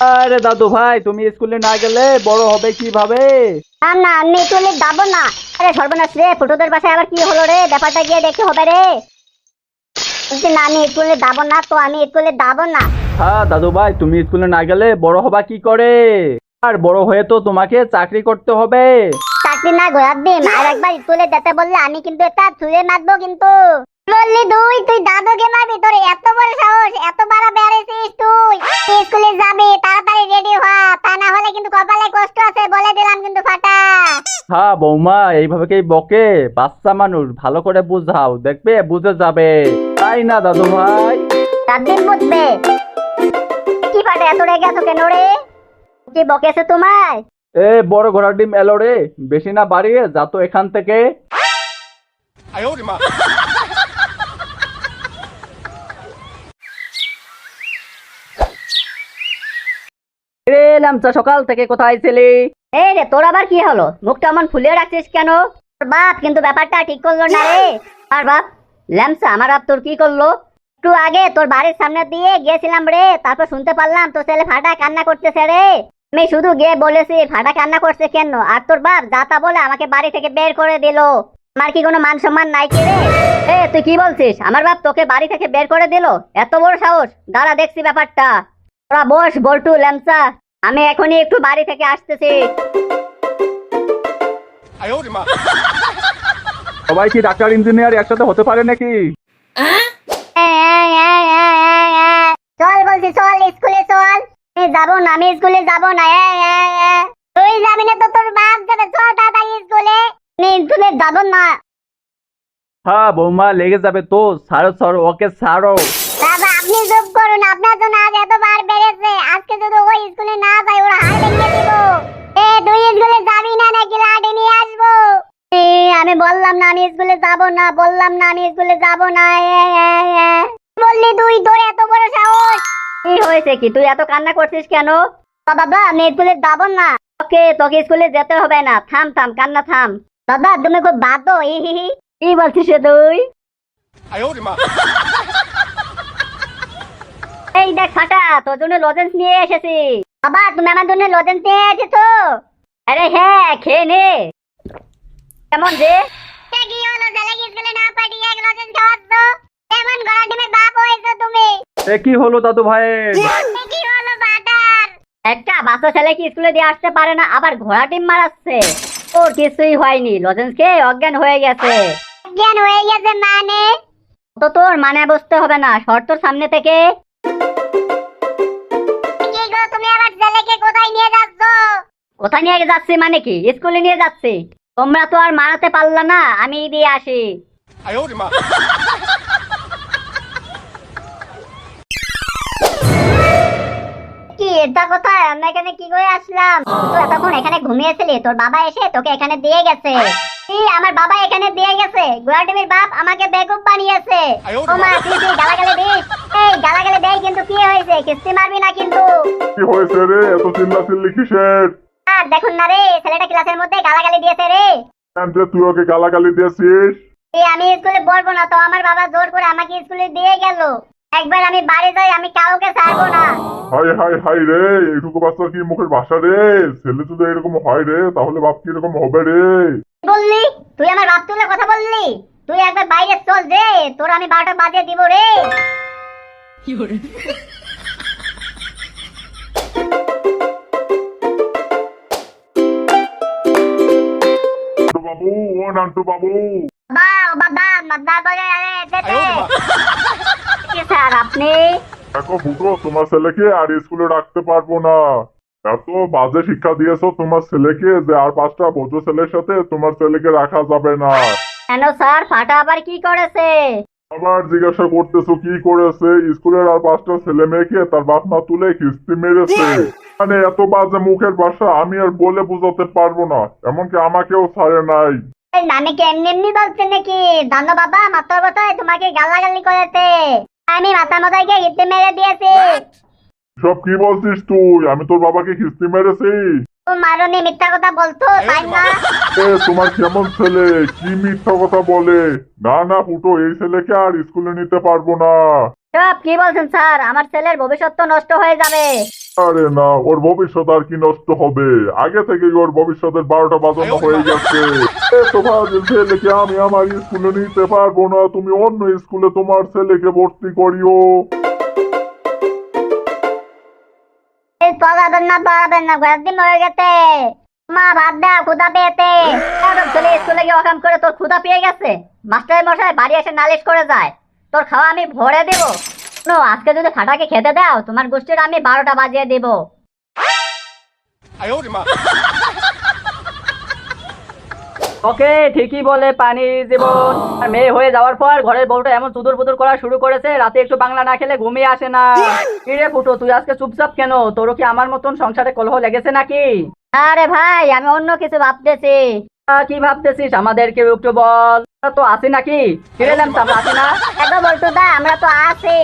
আরে দাদু ভাই তুমি স্কুলে না গেলে বড় হবে কীভাবে? না না আমি স্কুলে যাব না। আরে সর্বনাশ রে ফুটোদের বাসায় আবার কি হলো রে? ব্যাপারটা গিয়ে দেখতে হবে রে। বলছি না আমি স্কুলে যাব না তো আমি স্কুলে যাব না। হ্যাঁ দাদু ভাই তুমি স্কুলে না গেলে বড় হবা কি করে? আর বড় হয়ে তো তোমাকে চাকরি করতে হবে। চাকরি না ঘোরার দিন আর একবার স্কুলে যেতে বললে আমি কিন্তু এটা ছুঁড়ে মারবো কিন্তু। বললি তুই তুই দাদুকে মারবি? তোর এত বড় সাহস এত বড় বেড়েছিস তুই? বৌমা এইভাবে কি বকে? বাচ্চা মানুষ ভালো করে বুঝাও দেখবে বুঝে যাবে। তাই না দাদু ভাই দিন বুঝবে। কি পাটে এত রেগে আছো কেন রে? কি বকেছে তোমায়? এ বড় ঘোড়ার ডিম এলো রে। বেশি না বাড়িয়ে যা তো এখান থেকে। 哎呦 এলাম তো সকাল থেকে কোথায় ছিলি? এই রে, তোর আবার কি হলো? মুখটা আমার ফুলিয়ে রাখছিস কেন? বাপ কিন্তু ব্যাপারটা ঠিক করল না রে। আর বাপ, ল্যামসা, আমার বাপ তোর কি করল? একটু আগে তোর বাড়ির সামনে দিয়ে গিয়েছিলাম রে, তারপর শুনতে পারলাম তোর ছেলে ফাটা কান্না করতেছে রে। আমি শুধু গিয়ে বলেছি, ফাটা কান্না করছে কেন? আর তোর বাপ যাতা বলে আমাকে বাড়ি থেকে বের করে দিল। আমার কি কোনো মান সম্মান নাই কি রে? এ, তুই কি বলছিস? আমার বাপ তোকে বাড়ি থেকে বের করে দিল? এত বড় সাহস। দাঁড়া, দেখছি ব্যাপারটা। ওরা বস, বল্টু, ল্যামসা। আমি এখনই একটু বাড়ি থেকে আসতেছি। সবাই কি ডাক্তার ইঞ্জিনিয়ার একসাথে হতে পারে নাকি? চল বলছি চল স্কুলে চল। আমি যাব না আমি স্কুলে যাব না তুই যাবি না তো তোর বাপ যাবে। চল তাড়াতাড়ি স্কুলে। স্কুলে যাব না। হ্যাঁ বৌমা লেগে যাবে তো। সারো সারো ওকে সারো কারণ আপনার জন্য আজ এতবার বেড়েছে। আজকে যদি ওই স্কুলে না যায় ওরা হার ভেঙে দিব। এ দুই স্কুলে যাবি না নাকি লাঠি নিয়ে আসব? এ আমি বললাম না আমি স্কুলে যাব না বললাম না আমি স্কুলে যাব না বললি তুই তোর এত বড় সাহস। কি হয়েছে কি? তুই এত কান্না করছিস কেন? বাবা আমি স্কুলে যাব না। ওকে তোকে স্কুলে যেতে হবে না। থাম থাম কান্না থাম। দাদা তুমি খুব বাদ কি বলছিস তুই? এই দেখ ফাটা তোর জন্য লজেন্স নিয়ে এসেছি। বাবা তুমি আমার জন্য লজেন্স নিয়ে এসেছ? আরে হ্যাঁ খেয়ে নে। কেমন যে কি হলো জেলে স্কুলে না পাঠিয়ে এক লজেন্স খাওয়াচ্ছ কেমন গলা ডিমের বাপ হয়েছো তুমি? এ কি হলো দাদু এ কি হলো বাটার? একটা বাচ্চা ছেলে কি স্কুলে দিয়ে আসতে পারে না আবার ঘোড়া টিম মারাচ্ছে। ওর কিছুই হয়নি লজেন্স খেয়ে অজ্ঞান হয়ে গেছে। অজ্ঞান হয়ে গেছে মানে? তো তোর মানে বুঝতে হবে না শর্ত সামনে থেকে নিয়ে যাচ্ছ? কোথায় নিয়ে যাচ্ছে মানে কি? স্কুলে নিয়ে যাচ্ছে। তোমরা তো আর মারাতে পারলা না আমি দিয়ে আসি। কি এটা কোথায়? আমরা এখানে কি করে আসলাম? তুই এতক্ষণ এখানে ঘুমিয়েছিলি তোর বাবা এসে তোকে এখানে দিয়ে গেছে। কি আমার বাবা এখানে দিয়ে গেছে? গোয়াটিমির বাপ আমাকে বেকুব বানিয়েছে। ও মা। তুই গালাগালি দিস? এই গালাগালি দেই কিন্তু কি হয়েছে? কিস্তি মারবি নাকি কি হয়েছে রে? এত চিল্লা চিল্লি কিসের? আর দেখুন না রে ছেলেটা ক্লাসের মধ্যে গালাগালি দিয়েছে রে। তুই ওকে গালাগালি দিয়েছিস? এই আমি স্কুলে পড়ব না তো আমার বাবা জোর করে আমাকে স্কুলে দিয়ে গেল। একবার আমি বাড়ি যাই আমি কাউকে ছাড়বো না। হাই হাই হাই রে এইটুকু বাচ্চার কি মুখের ভাষা রে? ছেলে যদি এরকম হয় রে তাহলে বাপ কি এরকম হবে রে? বললি? তুই আমার বাপ তুলে কথা বললি? তুই একবার বাইরে চল যে তোর আমি বারোটা বাজে দিব রে। বাবু ও নান্টু বাবু। তোমার ছেলেকে আর স্কুলে রাখতে পারব না। এত বাজে শিক্ষা দিয়েছ তোমার ছেলেকে যে আর পাঁচটা বোঝো ছেলের সাথে তোমার ছেলেকে রাখা যাবে না। কেন স্যার? ফাটা আবার কি করেছে? আবার জিজ্ঞাসা করতেছো কি করেছে? স্কুলের আর পাঁচটা ছেলে মেয়েকে তার বাপ মা তুলে কিস্তি মেরেছে। মানে এত বাজে মুখের ভাষা আমি আর বলে বোঝাতে পারব না। এমনকি আমাকেও ছাড়ে নাই। এই নানিকে এমনি এমনি বলছে নাকি? জানো বাবা মাথার কথায় তোমাকে গালাগালি করেছে। আমি মাথা গিয়ে গিটে মেরে দিয়েছি। সব কি বলছিস তুই? আমি তোর বাবাকে কিস্তি মেরেছি। ও মারনি মিথ্যা কথা বলতো তাই না? এ তোমার কেমন ছেলে? কি মিথ্যা কথা বলে? না না ফুটো এই ছেলেকে আর স্কুলে নিতে পারব না। সব কি বলছেন স্যার? আমার ছেলের ভবিষ্যৎ তো নষ্ট হয়ে যাবে। আরে না ওর ভবিষ্যৎ আর কি নষ্ট হবে? আগে থেকে ওর ভবিষ্যতের বারোটা বাজানো হয়ে গেছে। এত ভাজের ছেলেকে আমি আমার স্কুলে নিতে পারব না। তুমি অন্য স্কুলে তোমার ছেলেকে ভর্তি করিও। পড়াবেন না পড়াবেন না, কয়েকদিন হয়ে গেছে। মা ভাত দাও ক্ষুদা পেয়েছে। হ্যাঁ, ছেলে স্কুলে গিয়ে ওখান করে তোর ক্ষুদা পেয়ে গেছে। মাস্টার মশাই বাড়ি এসে নালিশ করে যায়। তোর খাওয়া আমি ভরে দেবো। নো, আজকে যদি ফাটাকে খেতে দাও, তোমার গোষ্ঠীর আমি বারোটা বাজিয়ে দেবো। ওকে ঠিকই বলে পানি জীবন। আর মেয়ে হয়ে যাওয়ার পর ঘরের বউটা এমন চুদুর পুদুর করা শুরু করেছে রাতে একটু বাংলা না খেলে ঘুমিয়ে আসে না। কিরে ফুটো তুই আজকে চুপচাপ কেন? তোরও কি আমার মতন সংসারে কলহ লেগেছে নাকি? আরে ভাই আমি অন্য কিছু ভাবতেছি। কি ভাবতেছিস? আমাদেরকে একটু বল। তো আসি নাকি? ল্যাম্প আমরা আসি না? এত বলতো দা আমরা তো আছি।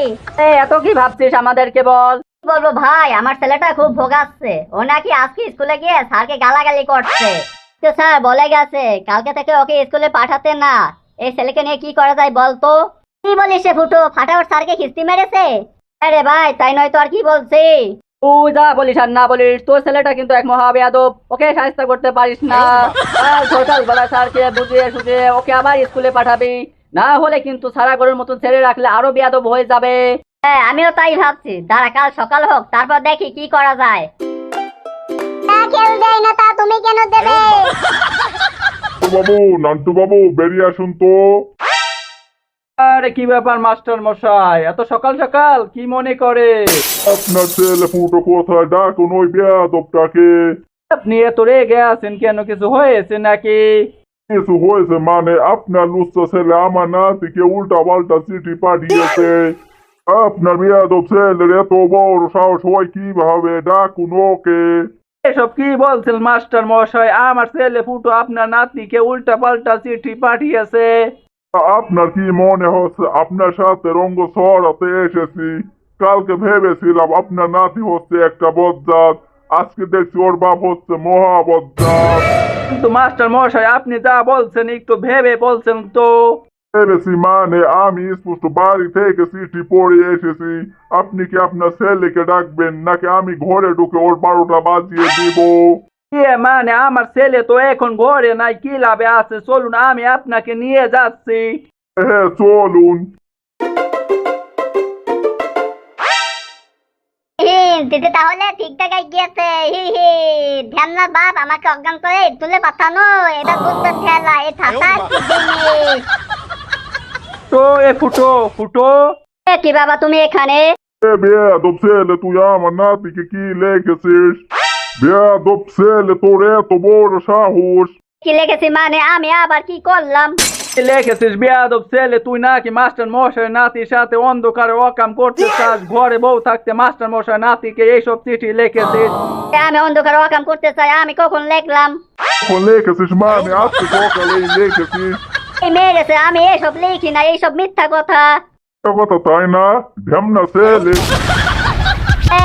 এত কি ভাবছিস? আমাদেরকে বল। কি বলব ভাই আমার ছেলেটা খুব ভোগাচ্ছে। ও নাকি আজকে স্কুলে গিয়ে স্যারকে গালাগালি করছে। তো স্যার বলে গেছে কালকে থেকে ওকে স্কুলে পাঠাতে না। এই ছেলেকে নিয়ে কি করা যায় বলতো? কি বলিস সে ফুটো ফাটাওয়ার স্যারকে খিস্তি মেরেছে? আরে ভাই তাই নয় তো আর কি বলছি? তুই যা বলিস আর না বলিস তোর ছেলেটা কিন্তু এক মহাবেয়াদব। ওকে সাহায্য করতে পারিস না। সকালবেলা স্যারকে বুঝিয়ে সুঝিয়ে ওকে আবার স্কুলে পাঠাবি। না হলে কিন্তু সারা ঘরের মতন ছেড়ে রাখলে আরও বেয়াদব হয়ে যাবে। হ্যাঁ আমিও তাই ভাবছি। দাঁড়া কাল সকাল হোক তারপর দেখি কি করা যায়। কেউ দেয় না তা তুমি কেন দেবে? বাবু নান্টু বাবু বেরিয়ে আসুন তো। আরে কি ব্যাপার মাস্টার মশাই? এত সকাল সকাল কি মনে করে? আপনার ছেলে ফুটো কোথায়? ডাকুন ওই বেয়াদবটাকে। আপনি এত রেগে আছেন কেন? কিছু হয়েছে নাকি? কিছু হয়েছে মানে আপনার লুচ্চা ছেলে আমার নাতিকে উল্টা পাল্টা চিঠি পাঠিয়েছে। আপনার বেয়াদব ছেলের এত বড় সাহস হয় কীভাবে? ডাকুন ওকে। এসব কি বলছেন মাস্টার মশাই? আমার ছেলে ফুটো আপনার নাতনিকে উল্টা পাল্টা চিঠি পাঠিয়েছে। আপনার কি মনে হচ্ছে? আপনার সাথে রঙ্গ সরাতে এসেছি। কালকে ভেবেছিলাম আপনার নাতি হচ্ছে একটা বজ্জাত। আজকে দেখছি ওর বাপ হচ্ছে মহাবজ্জাত। কিন্তু মাস্টার মশাই আপনি যা বলছেন একটু ভেবে বলছেন তো। ভেবেছি মানে আমি স্পষ্ট বাড়ি থেকে চিঠি পড়ে এসেছি। আপনি কি আপনার ছেলেকে ডাকবেন নাকি আমি ঘরে ঢুকে ওর বারোটা বাজিয়ে দিব? মানে আমার ছেলে তো এখন ঘরে নাই কি লাভে আছে? চলুন আমি আপনাকে নিয়ে যাচ্ছি। হ্যাঁ চলুন। হি, দিদি তাহলে ঠিকঠাক গিয়েছে। হি হি ধ্যাননাথ বাপ আমাকে অজ্ঞান করে তুলে পাঠানো। এটা বুঝতে ঠেলা এ থাকা তো এ ফুটো ফুটো। এ, কি বাবা তুমি এখানে? এ বেয়াদব ছেলে তুই আমার নাতিকে কি লিখেছিস? বেয়াদব ছেলে তোর এত বড় সাহস। কি লিখেছি মানে আমি আবার কি করলাম? লিখেছিস বেয়াদব ছেলে তুই নাকি মাস্টার মশাই নাতির সাথে অন্ধকারে অকাম করতে চাস? ঘরে বউ থাকতে মাস্টার মশাই নাতিকে এইসব চিঠি লিখেছিস? আমি অন্ধকার অকাম করতে চাই আমি কখন লিখলাম? কখন লিখেছিস মানে? আজকে সকালে লিখেছিস। এই গেছে আমি এইসব লিখি না এইসব মিথ্যা কথা। কথা তাই না? ঢেমনা ছেলে। এ,